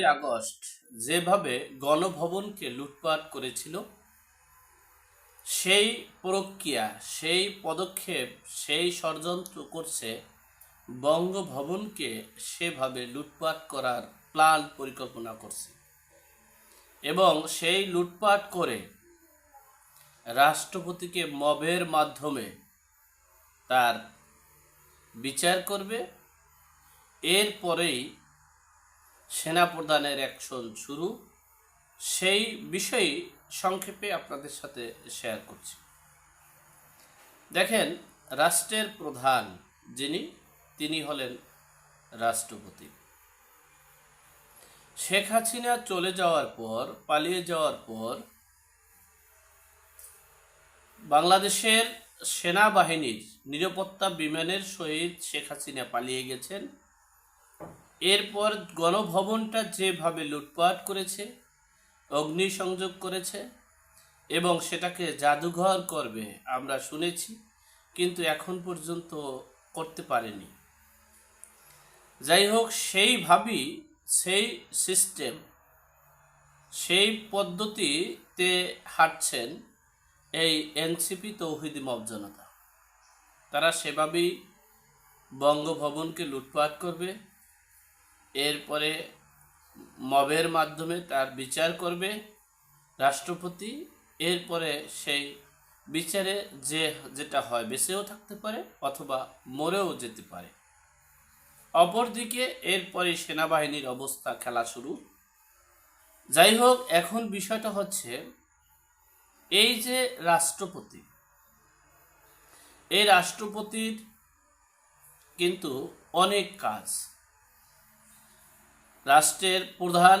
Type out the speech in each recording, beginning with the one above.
পনেরোই আগস্ট যেভাবে গণভবনকে লুটপাট করেছিল, সেই প্রক্রিয়া, সেই পদক্ষেপ, সেই ষড়যন্ত্র করছে, বঙ্গভবনকে সেভাবে লুটপাট করার প্ল্যান পরিকল্পনা করছে। এবং সেই লুটপাট করে রাষ্ট্রপতিকে মবের মাধ্যমে তার বিচার করবে। এরপরেই সেনাপ্রধানের অ্যাকশন শুরু। সেই বিষয়ে সংক্ষেপে আপনাদের সাথে শেয়ার করছি। দেখেন, রাষ্ট্রের প্রধান যিনি, তিনি হলেন রাষ্ট্রপতি। শেখ হাসিনা চলে যাওয়ার পর, পালিয়ে যাওয়ার পর, বাংলাদেশের সেনাবাহিনীর নিরাপত্তা বিমানের সহিত শেখ হাসিনা পালিয়ে গেছেন। এরপর গণভবনটা যেভাবে লুটপাট করেছে, অগ্নিসংযোগ করেছে, এবং সেটাকে জাদুঘর করবে আমরা শুনেছি, কিন্তু এখন পর্যন্ত করতে পারেনি। যাই হোক সেইভাবেই সেই সিস্টেম সেই পদ্ধতিতে হাঁটছেন এই এনসিপি তৌহিদি মব জনতা। তারা সেভাবেই বঙ্গভবনকে লুটপাট করবে এরপরে মবের মাধ্যমে তার বিচার করবে রাষ্ট্রপতি। এরপরে সেই বিচারে যে, যেটা হয়, বেঁচেও থাকতে পারে অথবা মরেও যেতে পারে। অপরদিকে এরপরে সেনাবাহিনীর অবস্থা, খেলা শুরু। যাই হোক, এখন বিষয়টা হচ্ছে এই যে রাষ্ট্রপতি, এই রাষ্ট্রপতির কিন্তু অনেক কাজ। রাষ্ট্রের প্রধান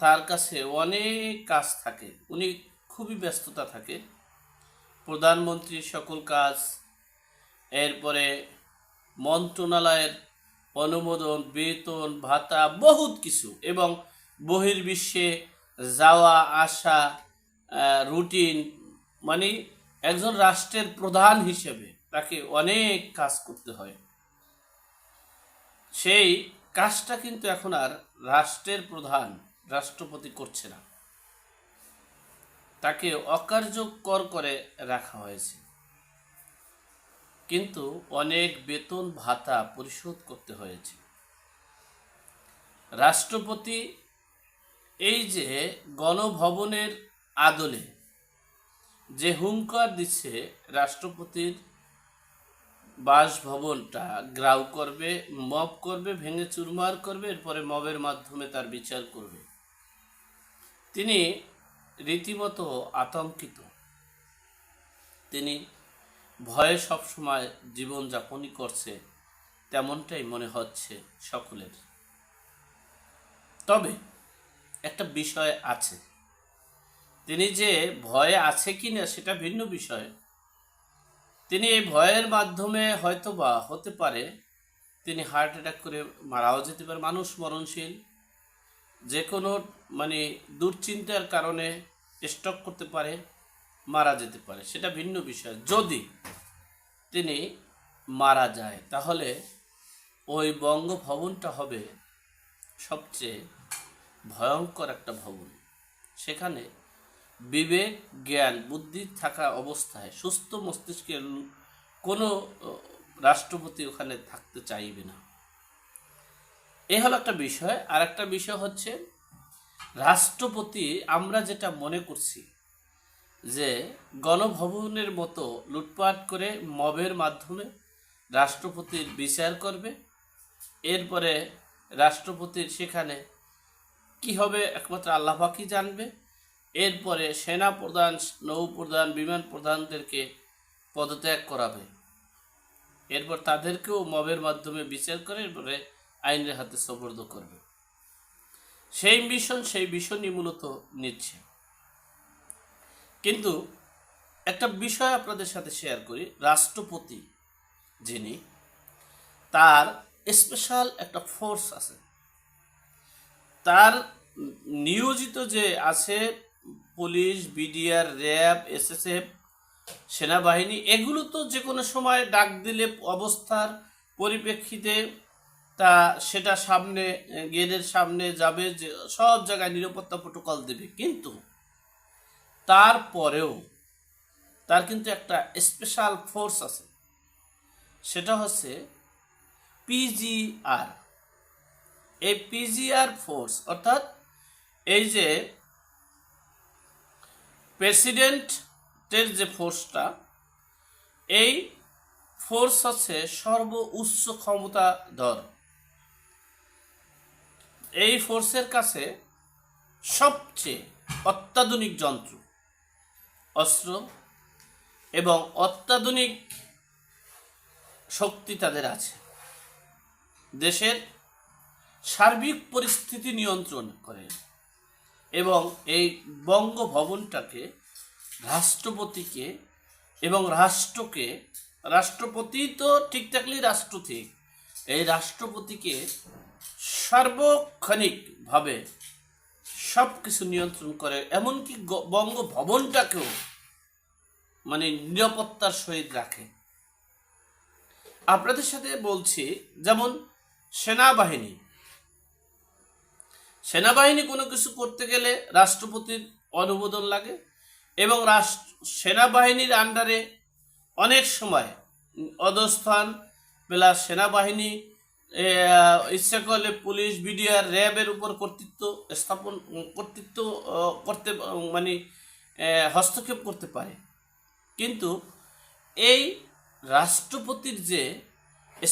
তার কাছে অনেক কাজ থাকে। উনি খুবই ব্যস্ততা থাকে। প্রধানমন্ত্রীর সকল কাজ, এরপরে মন্ত্রণালয়ের অনুমোদন, বেতন, ভাতা, বহুত কিছু এবং বহির্বিশ্বে যাওয়া, আসা রুটিন মানে একজন রাষ্ট্রের প্রধান হিসেবে তাকে অনেক কাজ করতে হয়। সেই কাজটা কিন্তু এখন আর রাষ্ট্রের প্রধান রাষ্ট্রপতি করছে না। তাকে অকার্যকর করে রাখা হয়েছে। কিন্তু অনেক বেতন ভাতা পরিশোধ করতে হয়েছে। রাষ্ট্রপতি এই যে গণভবনের আদলে যে হুঙ্কার দিচ্ছে রাষ্ট্রপতির বাসভবনটা গ্রাউ করবে, মব করবে, ভেঙে চুরমার করবে, এরপরে মবের মাধ্যমে তার বিচার করবে। তিনি রীতিমতো আতঙ্কিত। তিনি ভয়ে সবসময় জীবনযাপনই করছে, তেমনটাই মনে হচ্ছে সকলের। তবে একটা বিষয় আছে। তিনি যে ভয়ে আছে কি না সেটা ভিন্ন বিষয়। তিনি এই ভয়ের মাধ্যমে হয়তো বা হতে পারে, তিনি হার্ট অ্যাটাক করে মারাও যেতে পারে, মানুষ মরণশীল, যে কোনো মানে দুশ্চিন্তার কারণে স্টক করতে পারে, মারা যেতে পারে, সেটা ভিন্ন বিষয়। যদি তিনি মারা যায়, তাহলে ওই বঙ্গভবনটা হবে সবচেয়ে ভয়ঙ্কর একটা ভবন। সেখানে বিবেক জ্ঞান, বুদ্ধি থাকা অবস্থায় সুস্থ মস্তিষ্কের কোনো রাষ্ট্রপতি ওখানে থাকতে চাইবে না। এ হলো একটা বিষয়। আর একটা বিষয় হচ্ছে, রাষ্ট্রপতি, আমরা যেটা মনে করছি যে, গণভবনের মতো লুটপাট করে মবের মাধ্যমে রাষ্ট্রপতির বিচার করবে। এরপরে রাষ্ট্রপতির সেখানে কি হবে, একমাত্র আল্লাহ পাকি জানবে। এরপরে সেনা প্রধান নৌ প্রধান বিমান প্রধানদেরকে পদত্যাগ করাবে। এরপর তাদেরকেও মবের মাধ্যমে বিচার করে, এরপরে আইনের হাতে সবর্দ করবে। সেই মিশন সেই মিশনই মূলত নিচ্ছে। কিন্তু একটা বিষয় আপনাদের সাথে শেয়ার করি, রাষ্ট্রপতি যিনি, তার স্পেশাল একটা ফোর্স আছে। তার নিয়োজিত যে আছে পুলিশ, বিডিআর, র্যাব, এসএসএফ, সেনাবাহিনী, এগুলো তো যে কোনো সময় ডাক দিলে অবস্থার পরিপ্রেক্ষিতে তা সেটা সামনে, গেটের সামনে যাবে যে সব জায়গায় নিরাপত্তা প্রোটোকল দেবে। কিন্তু তারপরেও তার কিন্তু একটা স্পেশাল ফোর্স আছে। সেটা হচ্ছে পিজিআর এই পিজিআর ফোর্স, অর্থাৎ এই যে প্রেসিডেন্টের যে ফোর্সটা, এই ফোর্স হচ্ছে সর্ব উচ্চ ক্ষমতাধর এই ফোর্সের কাছে সবচেয়ে অত্যাধুনিক যন্ত্র, অস্ত্র এবং অত্যাধুনিক শক্তি তাদের আছে। দেশের সার্বিক পরিস্থিতি নিয়ন্ত্রণ করে। এবং এই বঙ্গভবনটাকে রাষ্ট্রপতিকে এবং রাষ্ট্রকে, রাষ্ট্রপতি তো ঠিক থাকলেই রাষ্ট্র ঠিক, এই রাষ্ট্রপতিকে সার্বক্ষণিকভাবে সব কিছু নিয়ন্ত্রণ করে, এমনকি বঙ্গভবনটাকেও মানে নিরাপত্তার সহিত রাখে। আপনাদের সাথে বলছি, যেমন সেনাবাহিনী সেনাবাহিনী কোনো কিছু করতে গেলে রাষ্ট্রপতির অনুমোদন লাগে এবং রাষ্ট্র, সেনাবাহিনীর আন্ডারে অনেক সময় অধস্থান প্লাস সেনাবাহিনী ইচ্ছা করলে পুলিশ, বিডিআর, র্যাবের উপর কর্তৃত্ব স্থাপন, কর্তৃত্ব করতে মানে হস্তক্ষেপ করতে পারে। কিন্তু এই রাষ্ট্রপতির যে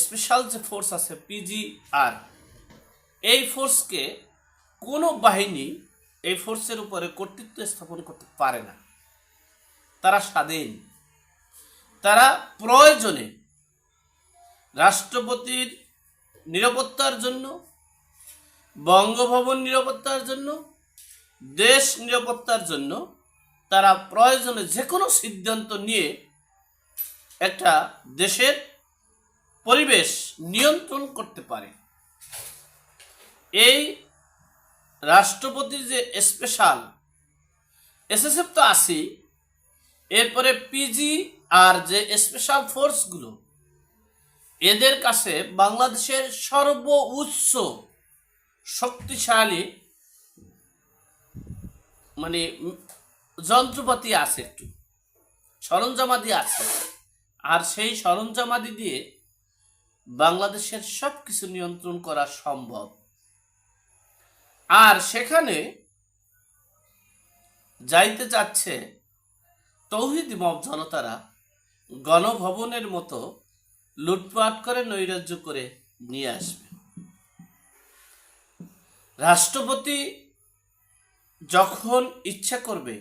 স্পেশাল যে ফোর্স আছে পিজিআর এই ফোর্সকে কোনো বাহিনী এই ফোর্সের উপরে কর্তৃত্ব স্থাপন করতে পারে না। তারা স্বাধীন। তারা প্রয়োজনে রাষ্ট্রপতির নিরাপত্তার জন্য, বঙ্গভবন নিরাপত্তার জন্য, দেশ নিরাপত্তার জন্য তারা প্রয়োজনে যে কোনো সিদ্ধান্ত নিয়ে একটা দেশের পরিবেশ নিয়ন্ত্রণ করতে পারে। এই রাষ্ট্রপতির যে স্পেশাল, এসএসএফ তো আছেই। এরপরে পিজি আর যে স্পেশাল ফোর্সগুলো, এদের কাছে বাংলাদেশের সর্বোচ্চ শক্তিশালী মানে যন্ত্রপাতি আছে একটু, সরঞ্জামাদি আছে। আর সেই সরঞ্জামাদি দিয়ে বাংলাদেশের সব কিছু নিয়ন্ত্রণ করা সম্ভব। আর সেখানে যাইতে চাচ্ছে তৌহিদ মব জনতারা গণভবনের মতো লুটপাট করে, নৈরাজ্য করে নিয়ে আসবে। রাষ্ট্রপতি যখন ইচ্ছা করবে,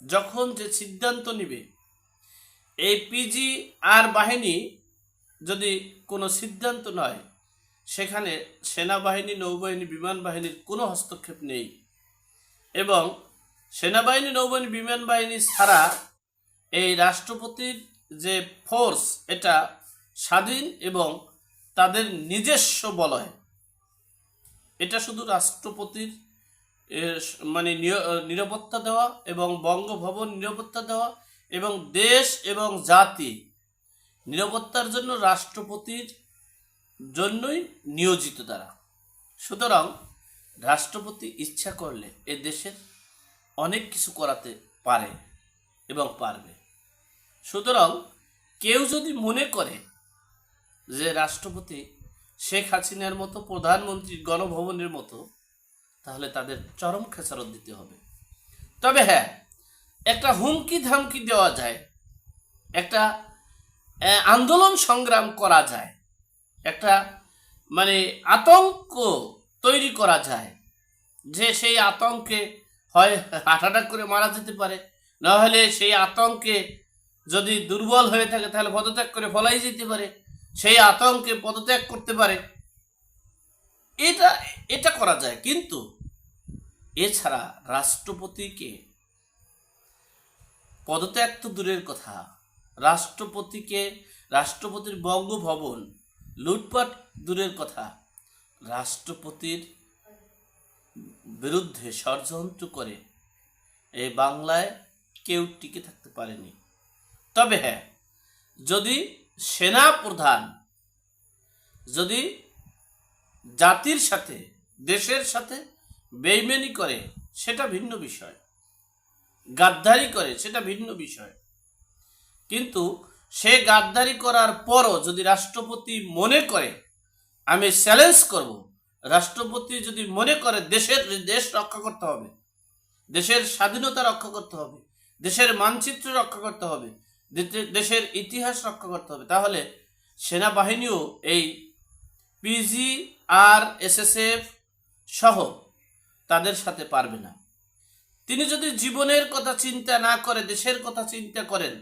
যখন যে সিদ্ধান্ত নিবে এই পিজি আর বাহিনী যদি কোনো সিদ্ধান্ত নয় সেখানে সেনাবাহিনী, নৌবাহিনী, বিমান বাহিনীর কোনো হস্তক্ষেপ নেই। এবং সেনাবাহিনী, নৌবাহিনী, বিমান বাহিনী ছাড়া এই রাষ্ট্রপতির যে ফোর্স, এটা স্বাধীন এবং তাদের নিজস্ব বলয় এটা শুধু রাষ্ট্রপতির মানে নিরাপত্তা দেওয়া এবং বঙ্গভবন নিরাপত্তা দেওয়া এবং দেশ এবং জাতি নিরাপত্তার জন্য রাষ্ট্রপতির জন্যই নিয়োজিত তারা। সুতরাং রাষ্ট্রপতি ইচ্ছা করলে এ দেশের অনেক কিছু করাতে পারে এবং পারবে। সুতরাং কেউ যদি মনে করে যে রাষ্ট্রপতি শেখ হাসিনার মতো প্রধানমন্ত্রী গণভবনের মতো, তাহলে তাদের চরম খেসারত দিতে হবে। তবে হ্যাঁ একটা হুমকি ধামকি দেওয়া যায়, একটা আন্দোলন সংগ্রাম করা যায় একটা মানে আতঙ্ক তৈরি করা যায় যে সেই আতঙ্কে হয় হার্ট অ্যাটাক করে মারা যেতে পারে। না হলে সেই আতঙ্কে যদি দুর্বল হয়ে থাকে তাহলে পদত্যাগ করে ফলাই যেতে পারে। সেই আতঙ্কে পদত্যাগ করতে পারে। এটা এটা করা যায়। কিন্তু এছাড়া রাষ্ট্রপতিকে পদত্যাগ তো দূরের কথা। রাষ্ট্রপতিকে, রাষ্ট্রপতির বঙ্গভবন লুটপাট দূরের কথা। রাষ্ট্রপতির বিরুদ্ধে ষড়যন্ত্র করে এই বাংলায় কেউ টিকে থাকতে পারেনি। তবে হ্যাঁ যদি সেনা প্রধান যদি জাতির সাথে, দেশের সাথে বেইমেনি করে, সেটা ভিন্ন বিষয়। গাদ্দারি করে, সেটা ভিন্ন বিষয়। কিন্তু সে গাদ্দারি করার পরও যদি রাষ্ট্রপতি মনে করে, আমি চ্যালেঞ্জ করব। রাষ্ট্রপতি যদি মনে করে দেশের দেশ রক্ষা করতে হবে, দেশের স্বাধীনতা রক্ষা করতে হবে, দেশের মানচিত্র রক্ষা করতে হবে দেশের ইতিহাস রক্ষা করতে হবে, তাহলে সেনাবাহিনীও এই পিজি আর এসএসএফ সহ তাদের সাথে পারবে না। তিনি যদি জীবনের কথা চিন্তা না করে, দেশের কথা চিন্তা করেন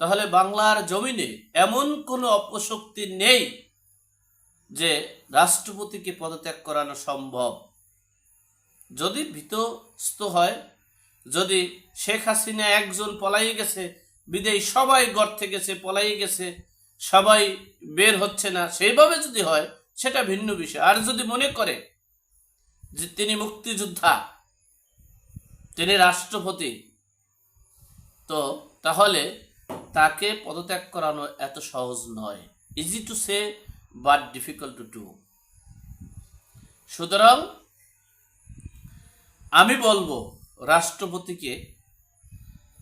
তাহলে বাংলার জমিনে এমন কোনো অপশক্তি নেই যে রাষ্ট্রপতিকে পদত্যাগ করানো সম্ভব। যদি ভীতস্ত হয়, যদি শেখ হাসিনা একজন পলাই গেছে বিদেয় সবাই গর্তে গেছে পলাই গেছে, সবাই বের হচ্ছে না, সেইভাবে যদি হয়, সেটা ভিন্ন বিষয়। আর যদি মনে করে যে তিনি মুক্তিযোদ্ধা, তিনি রাষ্ট্রপতি, তো তাহলে তাকে পদত্যাগ করানো এত সহজ নয়। Easy to say but difficult to do সুতরাং আমি বলব, রাষ্ট্রপতিকে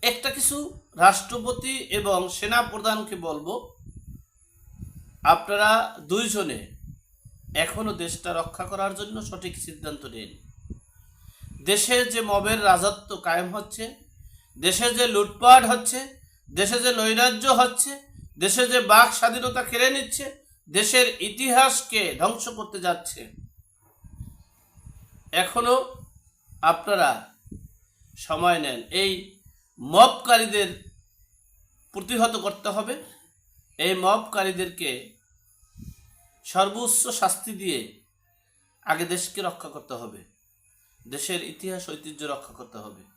একটা কিছু রাষ্ট্রপতি এবং সেনা প্রধানকে বলব, আপনারা দুইজনে এখনও দেশটা রক্ষা করার জন্য সঠিক সিদ্ধান্ত নিন। দেশে যে মবের রাজত্ব কায়েম হচ্ছে, দেশে যে লুটপাট হচ্ছে দেশে যে নৈরাজ্য হচ্ছে, দেশে যে বাক স্বাধীনতা কেড়ে নিচ্ছে, দেশের ইতিহাসকে ধ্বংস করতে যাচ্ছে। এখনও আপনারা সময় নেন। এই মপকারীদের প্রতিহত করতে হবে। এই মপকারীদেরকে সর্বোচ্চ শাস্তি দিয়ে আগে দেশকে রক্ষা করতে হবে। দেশের ইতিহাস, ঐতিহ্য রক্ষা করতে হবে।